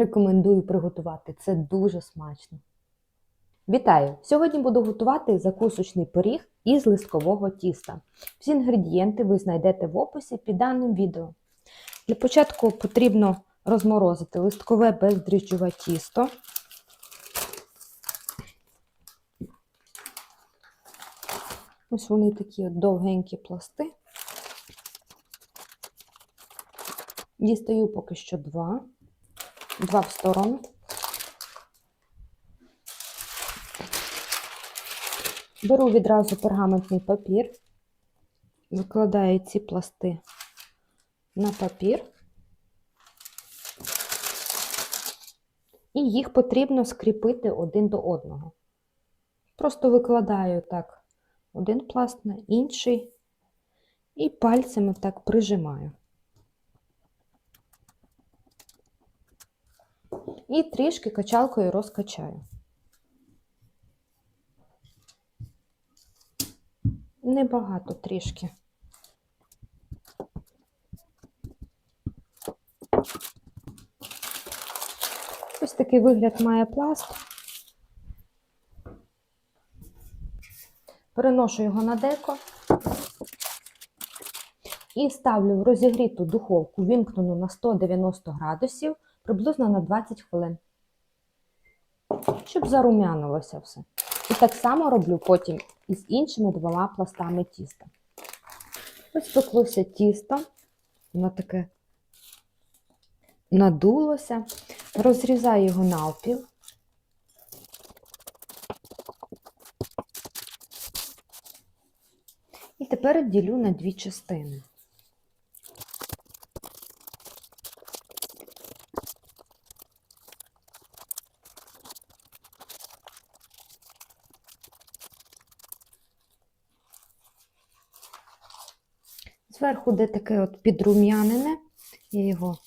Рекомендую приготувати. Це дуже смачно. Вітаю! Сьогодні буду готувати закусочний пиріг із листкового тіста. Всі інгредієнти ви знайдете в описі під даним відео. Для початку потрібно розморозити листкове бездріжджове тісто. Ось вони такі от довгенькі пласти. Дістаю поки що два, два в сторону. Беру відразу пергаментний папір, викладаю ці пласти на папір. І їх потрібно скріпити один до одного. Просто викладаю так один пласт на інший і пальцями так прижимаю. І трішки качалкою розкачаю. Небагато трішки. Ось такий вигляд має пласт. Переношу його на деко і ставлю в розігріту духовку, вімкнену на 190 градусів, приблизно на 20 хвилин, щоб зарум'янилося все. І так само роблю потім із іншими двома пластами тіста. Ось пеклося тісто, воно таке надулося, розрізаю його навпіл. І тепер ділю на дві частини. Зверху де таке от підрум'янене, я його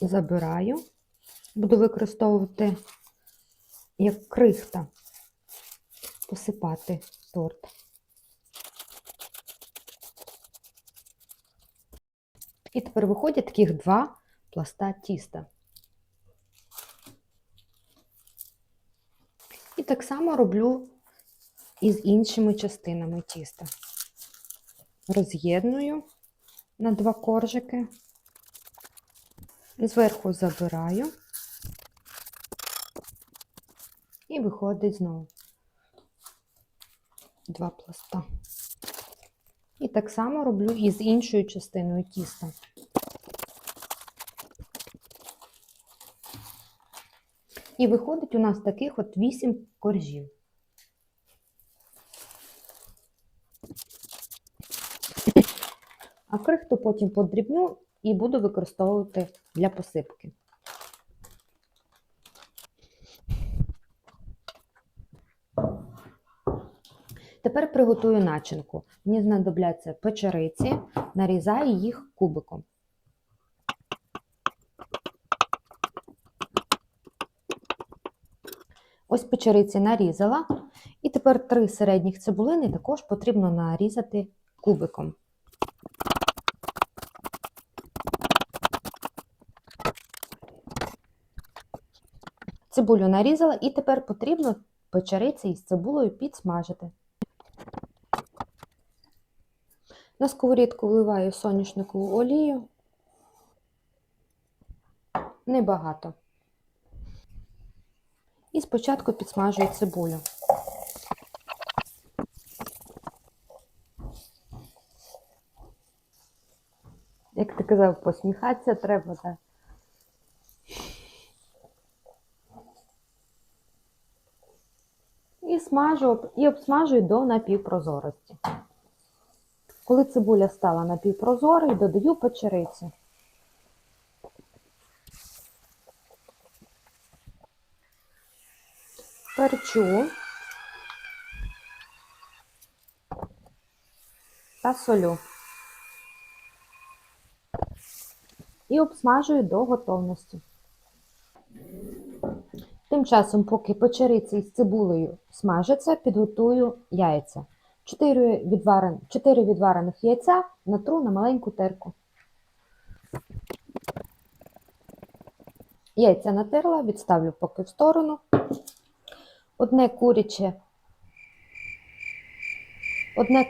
забираю, буду використовувати як крихта, посипати торт. І тепер виходять таких два пласта тіста. І так само роблю і з іншими частинами тіста. Роз'єдную на два коржики, зверху забираю і виходить знову два пласта. І так само роблю і з іншою частиною тіста. І виходить у нас таких от 8 коржів. Крихту потім подрібню і буду використовувати для посипки. Тепер приготую начинку. Мені знадобляться печериці, нарізаю їх кубиком. Ось печериці нарізала. І тепер три середніх цибулини також потрібно нарізати кубиком. Цибулю нарізала і тепер потрібно печериці із цибулею підсмажити. На сковорідку вливаю соняшникову олію. Небагато. І спочатку підсмажую цибулю. Як ти казав, посміхатися треба, так? І і обсмажую до напівпрозорості. Коли цибуля стала напівпрозорою, додаю печериці. Перчу та солю. І обсмажую до готовності. Тим часом, поки печериці із цибулею смажаться, підготую яйця. 4 відварен... 4 відварених яйця натру на маленьку терку. Яйця натерла, відставлю поки в сторону. Одне куряче, одне,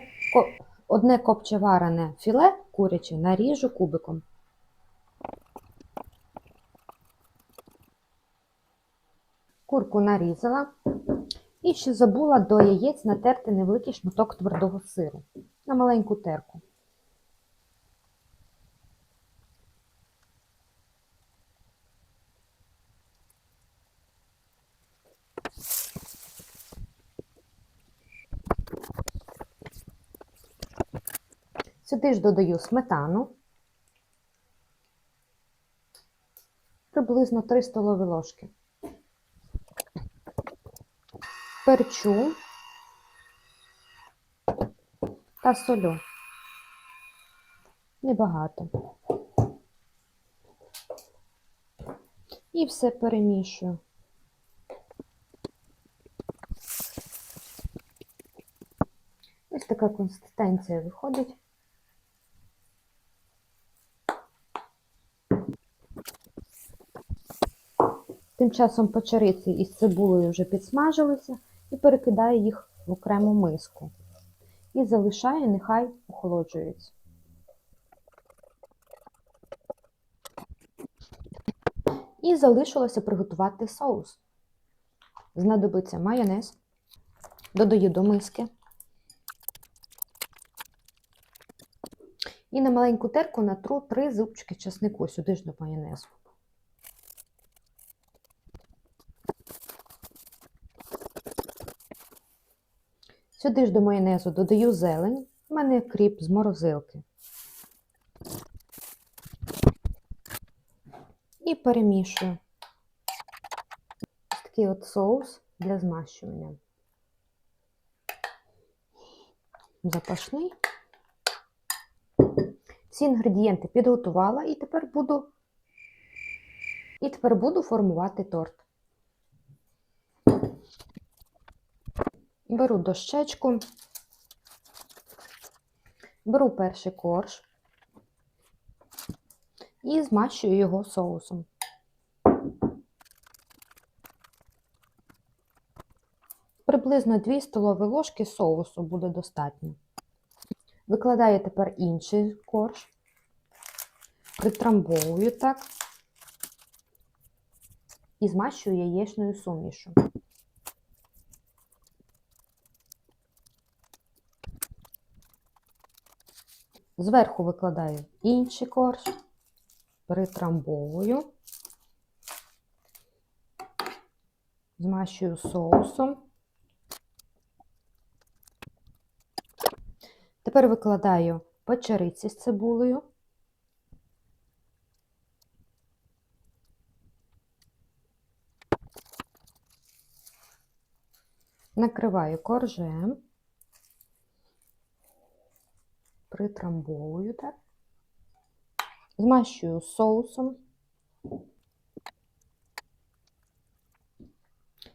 одне копче варене філе куряче наріжу кубиком. Курку нарізала. І ще забула до яєць натерти невеликий шматок твердого сиру на маленьку терку. Сюди ж додаю сметану. Приблизно 3 столові ложки. Перчу та солю. Небагато. І все перемішую. Ось така консистенція виходить. Тим часом печериці із цибулею вже підсмажилися і перекидаю їх в окрему миску. І залишаю, нехай охолоджуються. І залишилося приготувати соус. Знадобиться майонез. Додаю до миски. І на маленьку терку натру 3 зубчики чеснику сюди ж до майонезу. Сюди ж до майонезу додаю зелень. У мене кріп з морозилки. І перемішую. Такий от соус для змащування. Запашний. Всі інгредієнти підготувала і тепер буду і тепер буду формувати торт. Беру дощечку, беру перший корж і змащую його соусом. Приблизно 2 столові ложки соусу буде достатньо. Викладаю тепер інший корж, притрамбовую так і змащую яєчною сумішу. Зверху викладаю інший корж, притрамбовую, змащую соусом. Тепер викладаю печериці з цибулею. Накриваю коржем. Притрамбовую так. Змащую соусом.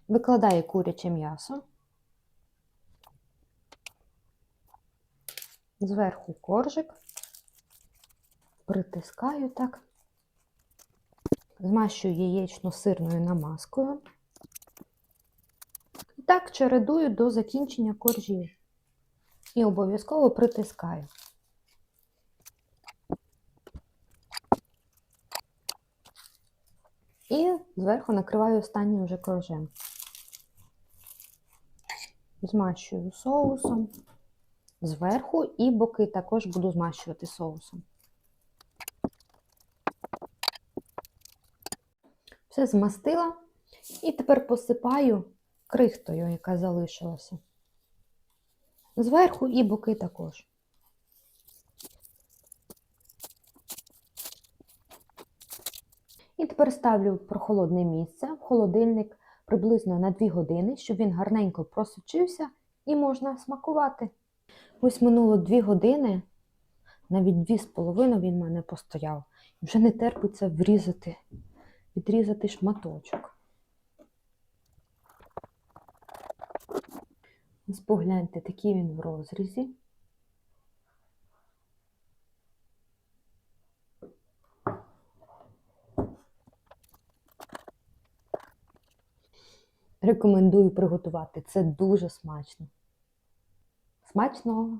Викладаю куряче м'ясо. Зверху коржик. Притискаю так. Змащую яєчно-сирною намазкою. І так чередую до закінчення коржів. І обов'язково притискаю. І зверху накриваю останнім вже коржем. Змащую соусом зверху і боки також буду змащувати соусом. Все змастила і тепер посипаю крихтою, яка залишилася. Зверху і боки також. І тепер ставлю в прохолодне місце, в холодильник приблизно на 2 години, щоб він гарненько просочився і можна смакувати. Ось минуло 2 години, навіть 2,5 він в мене постояв. І вже не терпиться врізати, відрізати шматочок. Ось погляньте, такий він в розрізі. Рекомендую приготувати. Це дуже смачно. Смачного!